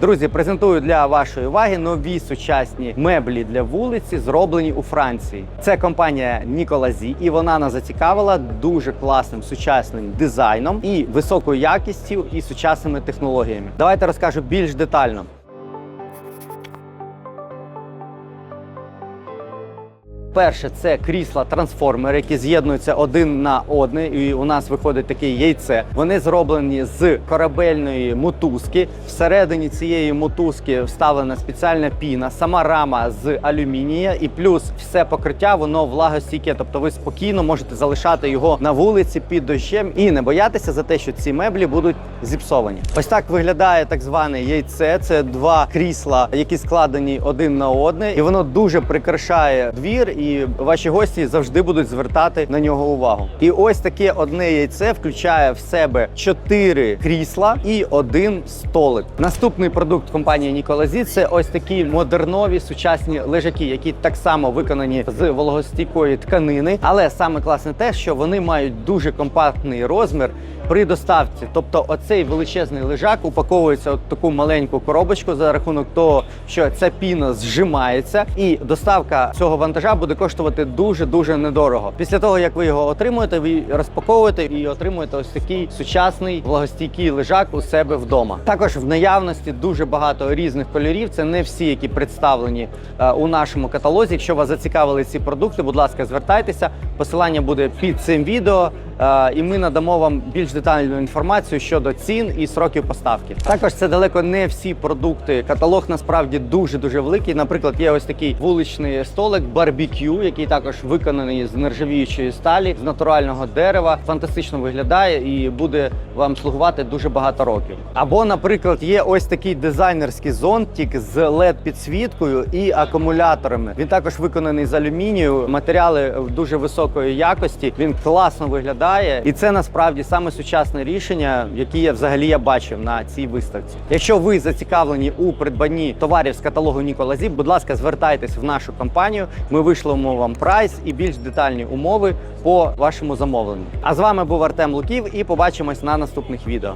Друзі, презентую для вашої уваги нові сучасні меблі для вулиці, зроблені у Франції. Це компанія Ніколазі, і вона нас зацікавила дуже класним сучасним дизайном і високою якістю і сучасними технологіями. Давайте розкажу більш детально. Перше, це крісла трансформери, які з'єднуються один на одне, і у нас виходить таке яйце. Вони зроблені з корабельної мотузки. Всередині цієї мотузки вставлена спеціальна піна, сама рама з алюмінія, і плюс все покриття воно влагостійке. Тобто ви спокійно можете залишати його на вулиці під дощем і не боятися за те, що ці меблі будуть зіпсовані. Ось так виглядає так зване яйце. Це два крісла, які складені один на одне, і воно дуже прикрашає двір, і ваші гості завжди будуть звертати на нього увагу. І ось таке одне яйце включає в себе чотири крісла і один столик. Наступний продукт компанії Ніколазі це ось такі модернові сучасні лежаки, які так само виконані з вологостійкої тканини. Але саме класне те, що вони мають дуже компактний розмір при доставці. Тобто, оцей величезний лежак упаковується в таку маленьку коробочку за рахунок того, що ця піна зжимається, і доставка цього вантажа буде коштувати дуже дуже недорого. Після того як ви його отримуєте, ви розпаковуєте і отримуєте ось такий сучасний влагостійкий лежак у себе вдома. Також в наявності дуже багато різних кольорів. Це не всі, які представлені е, у нашому каталозі. Якщо вас зацікавили ці продукти, будь ласка, звертайтеся. Посилання буде під цим відео. Е, І ми надамо вам більш детальну інформацію щодо цін і сроків поставки. Також це далеко не всі продукти. Каталог насправді дуже дуже великий. Наприклад, є ось такий вуличний столик барбекю, який також виконаний з нержавіючої сталі, з натурального дерева. Фантастично виглядає і буде вам слугувати дуже багато років. Або, наприклад, є ось такий дизайнерський зонтик з led підсвіткою і акумуляторами. Він також виконаний з алюмінію. Матеріали дуже високої якості. Він класно виглядає, і це насправді саме сучасне рішення, яке я взагалі я бачив на цій виставці. Якщо ви зацікавлені у придбанні товарів з каталогу Ніколазі, будь ласка, звертайтесь в нашу компанію. Ми вишлемо вам прайс і більш детальні умови по вашому замовленню. А з вами був Артем Луків і побачимось на наступних відео.